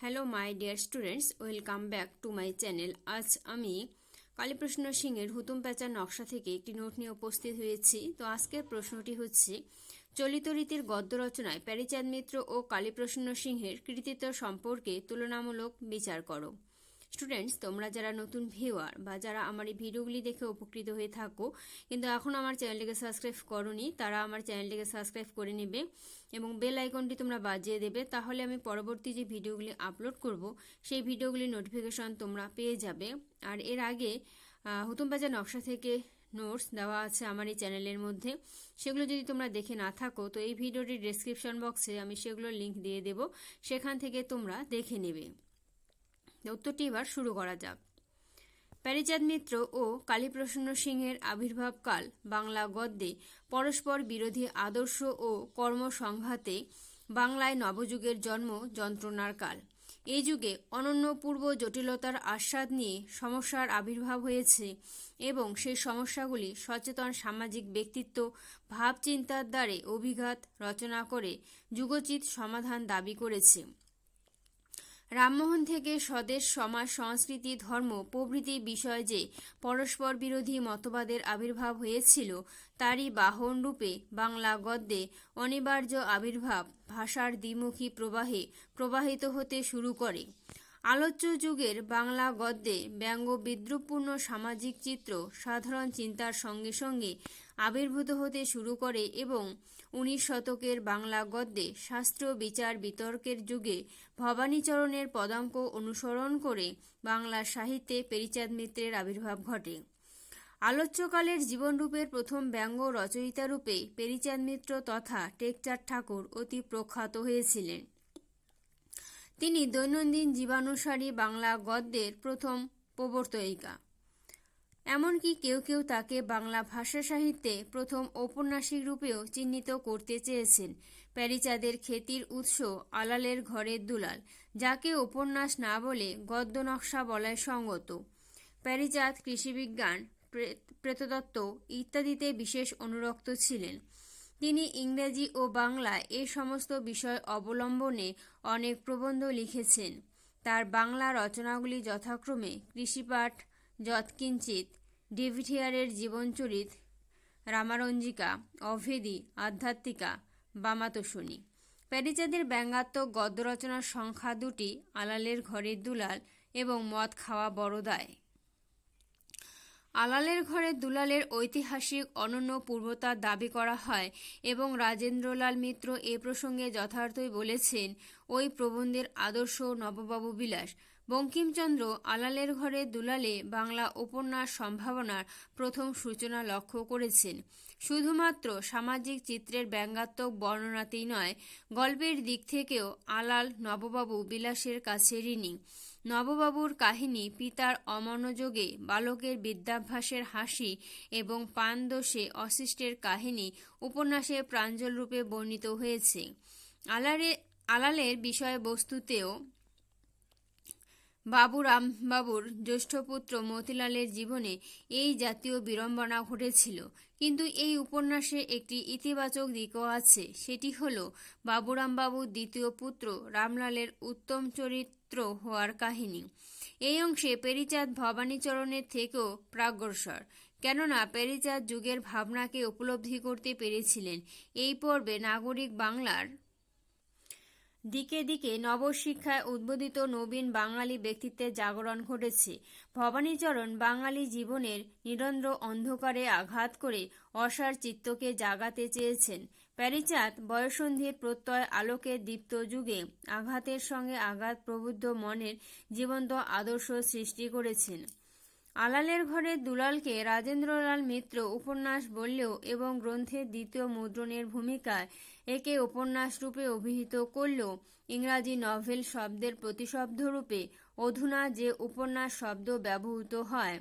Hello my dear students welcome back to my channel আজ আমি কালীপ্রশ্ন সিংয়ের হুতুম প্যাঁচার নকশা থেকে একটি নোট নিয়ে উপস্থিত হয়েছি। তো আজকের প্রশ্নটি হচ্ছে, চলিত রীতির গদ্য রচনায় প্যারিচাঁদ মিত্র ও কালীপ্রসন্ন সিংহের কৃতিত্ব সম্পর্কে তুলনামূলক বিচার করো। স্টুডেন্টস তোমরা যারা নতুন ভিউয়ার বা যারা আমার এই ভিডিওগুলি দেখে উপকৃত হয়ে থাকো, কিন্তু এখন আমার চ্যানেলটিকে সাবস্ক্রাইব করনি, তারা আমার চ্যানেলটিকে সাবস্ক্রাইব করে নেবে এবং বেল আইকনটি তোমরা বাজিয়ে দেবে, তাহলে আমি পরবর্তী যে ভিডিওগুলি আপলোড করব, সেই ভিডিওগুলির নোটিফিকেশন তোমরা পেয়ে যাবে। আর এর আগে হুতুম বাজার নকশা থেকে নোটস দেওয়া আছে আমার এই চ্যানেলের মধ্যে। সেগুলো যদি তোমরা দেখে না থাকো, তো এই ভিডিওটির ডেসক্রিপশন বক্সে আমি সেগুলোর লিঙ্ক দিয়ে দেব, সেখান থেকে তোমরা দেখে নেবে। উত্তরটি এবার শুরু করা যাক। প্যারিচাঁদ মিত্র ও কালীপ্রসন্ন সিংহের আবির্ভাবকাল বাংলা গদ্যে পরস্পর বিরোধী আদর্শ ও কর্মসংঘাতে বাংলায় নবযুগের জন্ম যন্ত্রণার কাল। এই যুগে অনন্য পূর্ব জটিলতার আস্বাদ নিয়ে সমস্যার আবির্ভাব হয়েছে এবং সেই সমস্যাগুলি সচেতন সামাজিক ব্যক্তিত্ব, ভাবচিন্তার দ্বারে অভিঘাত রচনা করে যুগোচিত সমাধান দাবি করেছে। রামমোহন থেকে স্বদেশ, সমাজ, সংস্কৃতি, ধর্ম প্রভৃতি বিষয় যে পরস্পর বিরোধী মতবাদের আবির্ভাব হয়েছিল, তারই বাহন রূপে বাংলা গদ্যে অনিবার্য আবির্ভাব ভাষার দ্বিমুখী প্রবাহে প্রবাহিত হতে শুরু করে। আলোচ্য যুগের বাংলা গদ্যে ব্যঙ্গ বিদ্রুপপূর্ণ সামাজিক চিত্র সাধারণ চিন্তার সঙ্গে সঙ্গে আবির্ভূত হতে শুরু করে এবং উনিশ শতকের বাংলা গদ্যে শাস্ত্র বিচার বিতর্কের যুগে ভবানীচরণের পদাঙ্ক অনুসরণ করে বাংলা সাহিত্যে পেরিচাঁদ মিত্রের আবির্ভাব ঘটে। আলোচ্যকালের জীবনরূপের প্রথম ব্যঙ্গ রচয়িতা রূপে পেরিচাঁদ মিত্র তথা টেকচাঁদ ঠাকুর অতি প্রখ্যাত হয়েছিলেন। তিনি দৈনন্দিন জীবানুসারী বাংলা গদ্যের প্রথম প্রবর্তয়িকা। এমনকি কেউ কেউ তাকে বাংলা ভাষা সাহিত্যে প্রথম ঔপন্যাসিক রূপেও চিহ্নিত করতে চেয়েছেন। প্যারিচাঁদের খ্যাতির উৎস আলালের ঘরের দুলাল, যাকে উপন্যাস না বলে গদ্য নকশা বলায় সঙ্গত। প্যারিচাঁদ কৃষিবিজ্ঞান প্রেতদত্ত ইত্যাদিতে বিশেষ অনুরক্ত ছিলেন। তিনি ইংরেজি ও বাংলা এ সমস্ত বিষয় অবলম্বনে অনেক প্রবন্ধ লিখেছেন। তার বাংলা রচনাগুলি যথাক্রমে কৃষিপাঠ যৎকিঞ্চিত ডেভিঠিয়ারের জীবনচরিত রামারঞ্জিকা, অভেদি, আধ্যাত্মিকা বামাতসুনি প্যারিচাঁদের ব্যঙ্গাত্মক গদ্য রচনার সংখ্যা দুটি আলালের ঘরের দুলাল এবং মদ খাওয়া বড়দায় আলালের ঘরে দুলালের ঐতিহাসিক অনন্য পূর্বতার দাবি করা হয় এবং রাজেন্দ্রলাল মিত্র এ প্রসঙ্গে যথার্থই বলেছেন, ওই প্রবন্ধের আদর্শ নববাবু বিলাস। বঙ্কিমচন্দ্র আলালের ঘরে দুলালে বাংলা উপন্যাস সম্ভাবনার প্রথম সূচনা লক্ষ্য করেছেন। শুধুমাত্র সামাজিক চিত্রের ব্যঙ্গাত্মক বর্ণনাতেই নয়, গল্পের দিক থেকেও আলাল নববাবু বিলাসের কাছে ঋণী নববাবুর কাহিনী পিতার অমনোযোগে বালকের বিদ্যাভ্যাসের হাসি এবং পানদোষে অশিষ্টের কাহিনী উপন্যাসে প্রাঞ্জল রূপে বর্ণিত হয়েছে। আলারে আলালের বিষয়বস্তুতেও বাবু রামবাবুর জ্যেষ্ঠ পুত্র মতিলালের জীবনে এই জাতীয় বিড়ম্বনা ঘটেছিল। কিন্তু এই উপন্যাসে একটি ইতিবাচক দিকও আছে। সেটি হল বাবুরামবাবুর দ্বিতীয় পুত্র রামলালের উত্তম চরিত্র হওয়ার কাহিনী। এই অংশে পেরিচাঁদ ভবানীচরণের থেকেও প্রাগ্রসর। কেননা, পেরিচাঁদ যুগের ভাবনাকে উপলব্ধি করতে পেরেছিলেন। এই পর্বে নাগরিক বাংলার দিকে দিকে নবশিক্ষায় উদ্বোধিত নবীন বাঙালি ব্যক্তিত্বের জাগরণ ঘটেছে। ভবানীচরণ বাঙালি জীবনের নিরন্দ্র অন্ধকারে আঘাত করে অসার চিত্তকে জাগাতে চেয়েছেন। প্যারিচাঁদ বয়সন্ধির প্রত্যয় আলোকের দীপ্ত যুগে আঘাতের সঙ্গে আঘাত প্রবুদ্ধ মনের জীবন্ত আদর্শ সৃষ্টি করেছেন। আলালের ঘরে দুলালকে রাজেন্দ্রলাল মিত্র উপন্যাস বললেও এবং গ্রন্থের দ্বিতীয় মুদ্রণের ভূমিকায় একে উপন্যাস রূপে অভিহিত করলেও ইংরাজি নভেল শব্দের প্রতিশব্দরূপে অধুনা যে উপন্যাস শব্দ ব্যবহৃত হয়।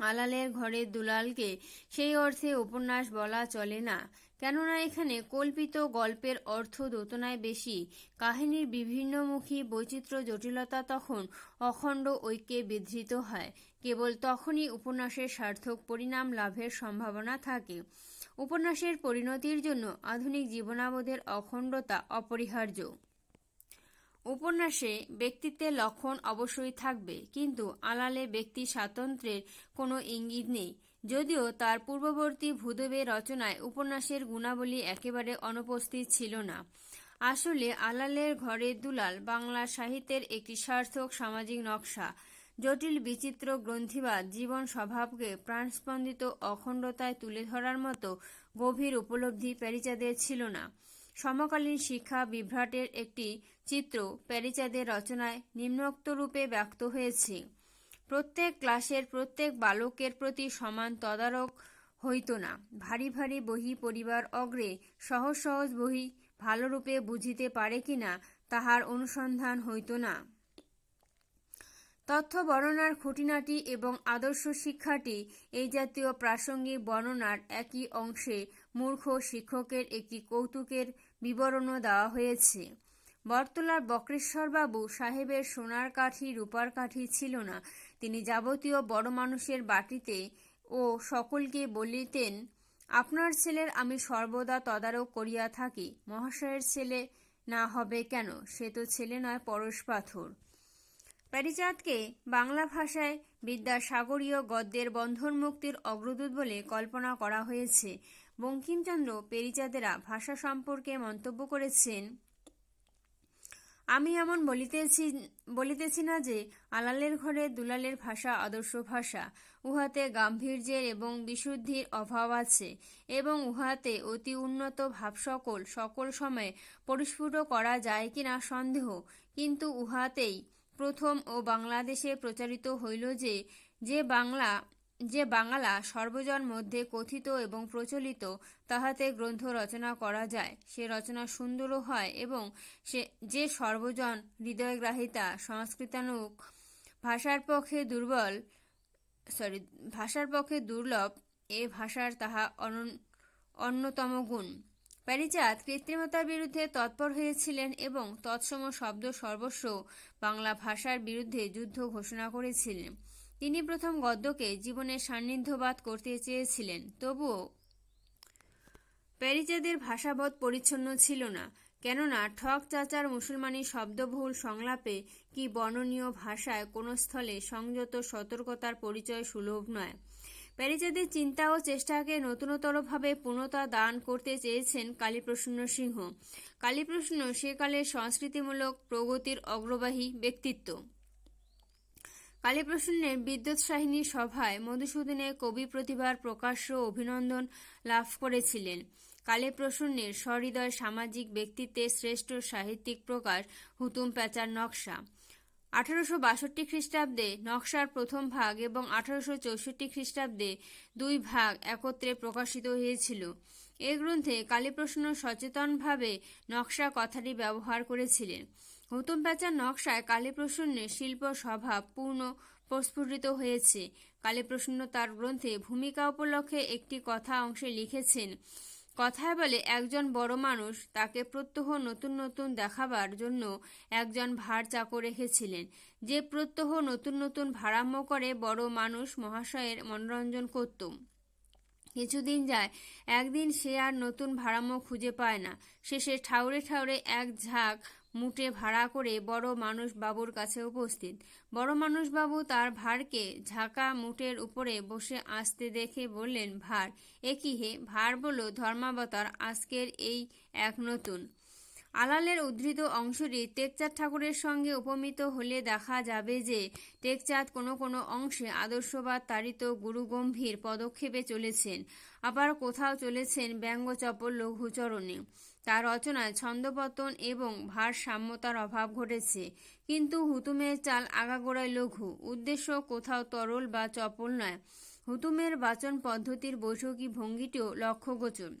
আলালের ঘরে দুলালকে সেই অর্থে উপন্যাস বলা চলে না। কেননা এখানে কল্পিত গল্পের অর্থ দোতনায় বেশি। কাহিনীর বিভিন্নমুখী বৈচিত্র্য জটিলতা তখন অখণ্ড ঐক্যে বিধৃত হয়। কেবল তখনই উপন্যাসের সার্থক পরিণাম লাভের সম্ভাবনা থাকে। উপন্যাসের পরিণতির জন্য আধুনিক জীবনাবোধের অখণ্ডতা অপরিহার্য। উপন্যাসে ব্যক্তিত্বের লক্ষণ অবশ্যই থাকবে, কিন্তু আলালে ব্যক্তি স্বাতন্ত্র্যের কোনো ইঙ্গিত নেই। যদিও তার পূর্ববর্তী ভূদেবের রচনায় উপন্যাসের গুণাবলী একেবারে অনুপস্থিত ছিল না। আসলে আলালের ঘরের দুলাল বাংলা সাহিত্যের একটি সার্থক সামাজিক নকশা। জটিল, বিচিত্র গ্রন্থিবাদ জীবন স্বভাবকে প্রাণস্পন্দিত অখণ্ডতায় তুলে ধরার মতো গভীর উপলব্ধি প্যারিচাঁদের ছিল না। সমকালীন শিক্ষা বিভ্রাটের একটি চিত্র প্যারিচাঁদের রচনায় নিম্নোক্ত রূপে ব্যক্ত হয়েছে। প্রত্যেক ক্লাসের প্রত্যেক বালকের প্রতি সমান তদারক হইত না। ভারী ভারী বহি পরিবার অগ্রে সহজ সহজ বহি ভালোরূপে বুঝিতে পারে কিনা তাহার অনুসন্ধান হইত না। তথ্য বর্ণনার খুঁটিনাটি এবং আদর্শ শিক্ষাটি এই জাতীয় প্রাসঙ্গিক বর্ণনার একই অংশে মূর্খ শিক্ষকের একটি কৌতুকের বিবরণও দেওয়া হয়েছে। বর্তলার বক্রেশ্বরবাবু সাহেবের সোনার কাঠি, রূপার কাঠি ছিল না। তিনি যাবতীয় বড় মানুষের বাটিতে ও সকলকে বলিতেন, আপনার ছেলের আমি সর্বদা তদারক করিয়া থাকি, মহাশয়ের ছেলে না হবে কেন? সে তো ছেলে নয়, পরশ পাথর। প্যারিচাঁদকে বাংলা ভাষায় বিদ্যাসাগরীয় গদ্যের বন্ধন মুক্তির অগ্রদূত বলে কল্পনা করা হয়েছে। বঙ্কিমচন্দ্র পেরিচাঁদেরা ভাষা সম্পর্কে মন্তব্য করেছেন আমি এমন বলিতেছি বলিতেছি না যে আলালের ঘরে দুলালের ভাষা আদর্শ ভাষা। উহাতে গাম্ভীর্যের এবং বিশুদ্ধির অভাব আছে এবং উহাতে অতি উন্নত ভাব সকল সকল সময়ে পরিস্ফুট করা যায় কিনা সন্দেহ। কিন্তু উহাতেই প্রথম ও বাংলাদেশে প্রচারিত হইল যে যে বাংলা যে বাংলা সর্বজন মধ্যে কথিত এবং প্রচলিত, তাহাতে গ্রন্থ রচনা করা যায়। সে রচনা সুন্দরও হয় এবং সে, যে সর্বজন হৃদয়গ্রাহিতা সংস্কৃতানুক ভাষার পক্ষে দুর্বল সরি ভাষার পক্ষে দুর্লভ, এ ভাষার তাহা অন্যতম গুণ। প্যারিচাঁদ কৃত্রিমতার বিরুদ্ধে তৎপর হয়েছিলেন এবং তৎসম শব্দ সর্বস্ব বাংলা ভাষার বিরুদ্ধে যুদ্ধ ঘোষণা করেছিলেন। তিনি প্রথম গদ্যকে জীবনের সান্নিধ্যবাদ করতে চেয়েছিলেন। তবুও প্যারিচাঁদের ভাষাবোধ পরিচ্ছন্ন ছিল না, কেননা ঠক চাচার মুসলমানি শব্দবহুল সংলাপে কি বর্ণনীয় ভাষায় কোনো স্থলে সংযত সতর্কতার পরিচয় সুলভ নয়। প্যারিচাঁদের চিন্তা ও চেষ্টাকে নতুনতরভাবে পূর্ণতা দান করতে চেয়েছেন কালীপ্রসন্ন সিংহ। কালীপ্রসন্ন সেকালের সংস্কৃতিমূলক প্রগতির অগ্রবাহী ব্যক্তিত্ব। কালীপ্রসন্নের বিদ্যুৎসাহিনী সভায় মধুসূদনের কবি প্রতিভার প্রকাশ্য অভিনন্দন লাভ করেছিলেন। কালীপ্রসন্নের সহৃদয় সামাজিক ব্যক্তিত্বের শ্রেষ্ঠ সাহিত্যিক প্রকাশ হুতুম প্যাচার নকশা। আঠারোশো বাষট্টি খ্রিস্টাব্দে নকশার প্রথম ভাগ এবং আঠারোশো চৌষট্টি খ্রিস্টাব্দে দুই ভাগ একত্রে প্রকাশিত হয়েছিল। এ গ্রন্থে কালীপ্রসন্ন সচেতনভাবে নকশা কথাটি ব্যবহার করেছিলেন। হুতুম প্যাচার নকশায় কালীপ্রসন্নের শিল্প স্বভাব পূর্ণ প্রস্ফুটিত হয়েছে। কালীপ্রসন্ন তার গ্রন্থে ভূমিকা উপলক্ষে একটি কথা অংশে লিখেছেন, কথায় বলে, একজন বড় মানুষ তাকে প্রত্যহ নতুন নতুন দেখাবার জন্য একজন ভার চাকর রেখেছিলেন। যে প্রত্যহ নতুন নতুন ভাড়াম্য করে বড় মানুষ মহাশয়ের মনোরঞ্জন করত। কিছুদিন যায়, একদিন সে আর নতুন ভাড়াম্য খুঁজে পায় না। শেষে ঠাউরে ঠাউরে এক ঝাঁক মুটে ভাড়া করে বড় মানুষ বাবুর কাছে উপস্থিত। বড় মানুষ বাবু তার ভারকে ঝাঁকা মুটের উপরে বসে আসতে দেখে বললেন ভার এ কি হে? ভার বলল ধর্মাবতার, আজকের এই এক নতুন। আলালের উদ্ধৃত অংশটি টেকচাঁদ ঠাকুরের সঙ্গে উপমিত হলে দেখা যাবে যে টেকচাঁদ কোনো কোনো অংশে আদর্শবাদ তাড়িত গুরুগম্ভীর পদক্ষেপে চলেছেন। আবার কোথাও চলেছেন ব্যঙ্গচপল লঘুচরণে। তার রচনায় ছন্দপতন এবং ভারসাম্যতার অভাব ঘটেছে। কিন্তু হুতুমের চাল আগাগোড়ায় লঘু। উদ্দেশ্য কোথাও তরল বা চপল নয়। হুতুমের বাচন পদ্ধতির বৈঠকী ভঙ্গিটিও লক্ষ্যগোচর।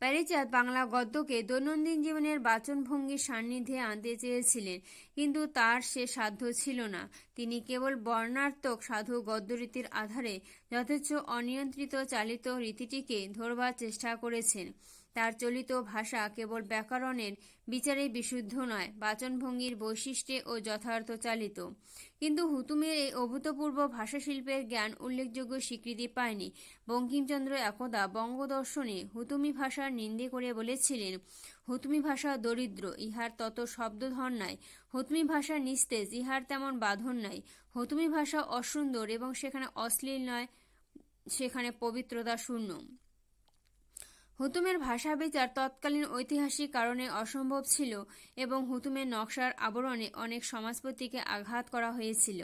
প্যারিচাঁদ বাংলা গদ্যকে দৈনন্দিন জীবনের বাচনভঙ্গির সান্নিধ্যে আনতে চেয়েছিলেন, কিন্তু তার সে সাধ্য ছিল না। তিনি কেবল বর্ণার্থক সাধু গদ্যরীতির আধারে যথেচ্ছ অনিয়ন্ত্রিত চালিত রীতিটিকে ধরবার চেষ্টা করেছেন। তার চলিত ভাষা কেবল ব্যাকরণের বিচারে বিশুদ্ধ নয়, বাচনভঙ্গির বৈশিষ্ট্যে ও যথার্থ চালিত। কিন্তু হুতুমের এই অভূতপূর্ব ভাষাশিল্পের জ্ঞান উল্লেখযোগ্য স্বীকৃতি পায়নি। বঙ্কিমচন্দ্র একদা বঙ্গদর্শনে হুতুমি ভাষার নিন্দে করে বলেছিলেন, হুতুমি ভাষা দরিদ্র, ইহার তত শব্দধন নাই। হুতুমি ভাষা নিস্তেজ, ইহার তেমন বাঁধন নাই। হুতুমি ভাষা অসুন্দর এবং সেখানে অশ্লীল নয়, সেখানে পবিত্রতা শূন্য। হুতুমের ভাষা বিচার তৎকালীন ঐতিহাসিক কারণে অসম্ভব ছিল এবং হুতুমের নকশার আবরণে অনেক সমাজপতিকে আঘাত করা হয়েছিল।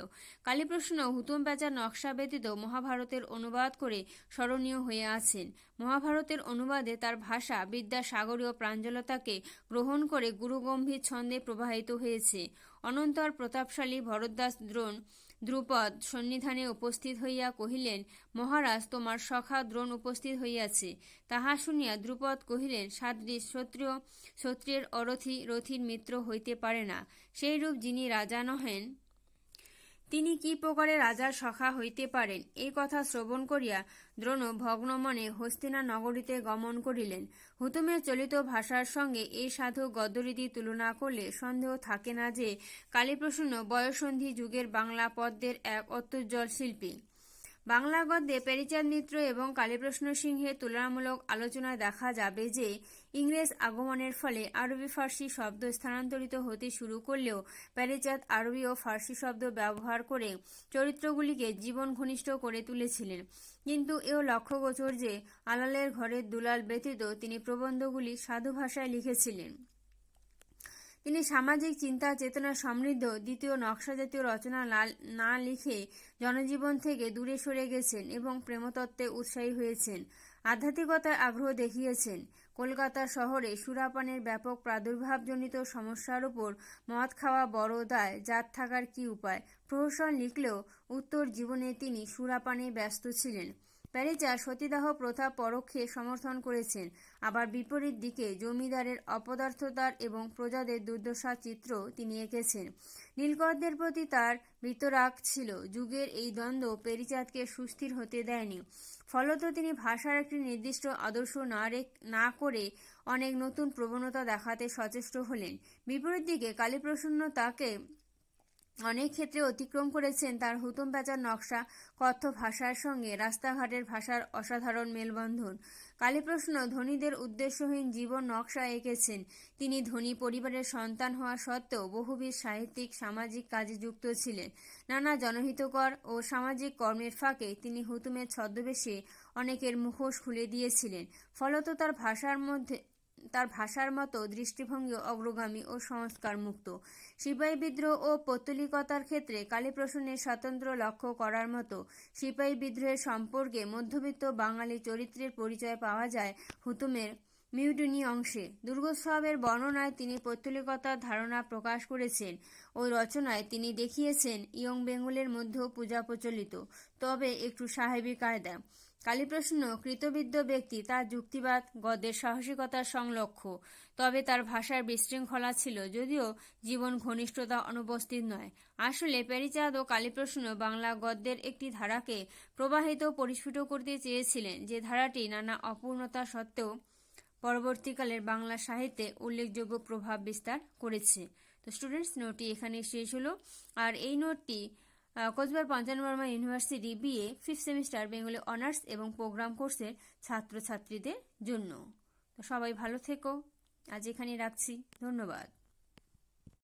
কালীপ্রশ্ন হুতুম পেঁচার নকশা ব্যতীত মহাভারতের অনুবাদ করে স্মরণীয় হয়ে আছেন। মহাভারতের অনুবাদে তার ভাষা বিদ্যাসাগরীয় প্রাঞ্জলতাকে গ্রহণ করে গুরুগম্ভীর ছন্দে প্রবাহিত হয়েছে। অনন্তর প্রতাপশালী ভরদ্বাস দ্রোণ দ্রুপদ সন্নিধানে উপস্থিত হইয়া কহিলেন, মহারাজ, তোমার সখা দ্রোণ উপস্থিত হইয়াছে। তাহা শুনিয়া দ্রুপদ কহিলেন, সাদৃশ ক্ষত্রিয় ক্ষত্রিয়ের অরথি রথির মিত্র হইতে পারে না। সেইরূপ যিনি রাজা নহেন তিনি কি প্রকারে রাজার সখা হইতে পারেন? এই কথা শ্রবণ করিয়া দ্রোণ ভগ্নমনে হস্তিনা নগরীতে গমন করিলেন। হুতুমের চলিত ভাষার সঙ্গে এই সাধু গদ্যরীতি তুলনা করলে সন্দেহ থাকে না যে কালীপ্রসন্ন বয়সন্ধি যুগের বাংলা পদ্মের এক অত্যুজ্জ্বল শিল্পী। বাংলা গদ্যে পেরিচাঁদ মিত্র এবং কালীপ্রশ্ন সিংহের তুলনামূলক আলোচনায় দেখা যাবে যে ইংরেজ আগমনের ফলে আরবি ফার্সি শব্দ স্থানান্তরিত হতে শুরু করলেও প্যারিচাঁদ আরবি ও ফার্সি শব্দ ব্যবহার করে চরিত্রগুলিকে জীবন ঘনিষ্ঠ করে তুলেছিলেন। কিন্তু এও লক্ষ্যগোচর যে আলালের ঘরের দুলাল ব্যতীত তিনি প্রবন্ধগুলি সাধু ভাষায় লিখেছিলেন। তিনি সামাজিক চিন্তা, চেতনা সমৃদ্ধ দ্বিতীয় নকশা জাতীয় রচনা না লিখে জনজীবন থেকে দূরে সরে গেছেন এবং প্রেমতত্ত্বে উৎসাহী হয়েছেন। আধ্যাত্মিকতার আগ্রহ দেখিয়েছেন। কলকাতা শহরে সুরাপানের ব্যাপক প্রাদুর্ভাবজনিত সমস্যার উপর মদ খাওয়া বড় দায়, জাত থাকার কি উপায়? প্রহসন লিখলেও উত্তর জীবনে তিনি সুরাপানে ব্যস্ত ছিলেন। প্যারিচা সতীদাহ প্রথা পরোক্ষে সমর্থন করেছেন। আবার বিপরীত দিকে জমিদারের অপদার্থতার এবং প্রজাদের দুর্দশা চিত্র তিনি এঁকেছেন। নীলকরদের প্রতি তার বিতরাগ ছিল। যুগের এই দ্বন্দ্ব পেরিচাঁদকে সুস্থির হতে দেয়নি। ফলত তিনি ভাষার একটি নির্দিষ্ট আদর্শ না না করে অনেক নতুন প্রবণতা দেখাতে সচেষ্ট হলেন। বিপরীত দিকে কালীপ্রসন্ন তাকে অনেক ক্ষেত্রে অতিক্রম করেছেন তার হুতুম পেঁচার নকশা কথ্য ভাষার সঙ্গে রাস্তাঘাটের ভাষার অসাধারণ মেলবন্ধন। কালীপ্রশ্ন ধনীদের উদ্দেশ্যহীন জীবন নকশা এঁকেছেন। তিনি ধনী পরিবারের সন্তান হওয়া সত্ত্বেও বহুবিধ সাহিত্যিক, সামাজিক কাজে যুক্ত ছিলেন। নানা জনহিতকর ও সামাজিক কর্মের ফাঁকে তিনি হুতুমের ছদ্মবেশে অনেকের মুখোশ খুলে দিয়েছিলেন। ফলত তার ভাষার মধ্যে তার ভাষার মতো দৃষ্টিভঙ্গি অগ্রগামী ও সংস্কার মুক্ত সিপাহী বিদ্রোহ ও পত্তলিকতার ক্ষেত্রে কালীপ্রসন্নের স্বতন্ত্র লক্ষ্য করার মতো সিপাহী বিদ্রোহের সম্পর্কে মধ্যবিত্ত বাঙালি চরিত্রের পরিচয় পাওয়া যায় হুতুমের মিউটিনি অংশে। দুর্গোৎসবের বর্ণনায় তিনি পৌত্তলিকতার ধারণা প্রকাশ করেছেন ওই রচনায় তিনি দেখিয়েছেন, ইয়ং বেঙ্গলের মধ্যেও পূজা প্রচলিত। তবে একটু সাহেবী কায়দা। কালীপ্রশ্ন কৃতবিদ্য ব্যক্তি, তার যুক্তিবাদ, গদ্যের সাহসিকতার সংলক্ষ। তবে তার ভাষার বিশৃঙ্খলা ছিল, যদিও জীবন ঘনিষ্ঠতা অনুপস্থিত নয়। আসলে প্যারিচাঁদ ও কালীপ্রশ্ন বাংলা গদ্যের একটি ধারাকে প্রবাহিত পরিস্ফুট করতে চেয়েছিলেন, যে ধারাটি নানা অপূর্ণতা সত্ত্বেও পরবর্তীকালের বাংলা সাহিত্যে উল্লেখযোগ্য প্রভাব বিস্তার করেছে। তো স্টুডেন্টস নোটটি এখানে শেষ হলো। আর এই নোটটি Cooch Behar পঞ্চানবর্মা university BA fifth semester Bengali honours এবং প্রোগ্রাম কোর্সের ছাত্রছাত্রীদের জন্য। তো সবাই ভালো থেকো। আজ এখানে রাখছি। ধন্যবাদ।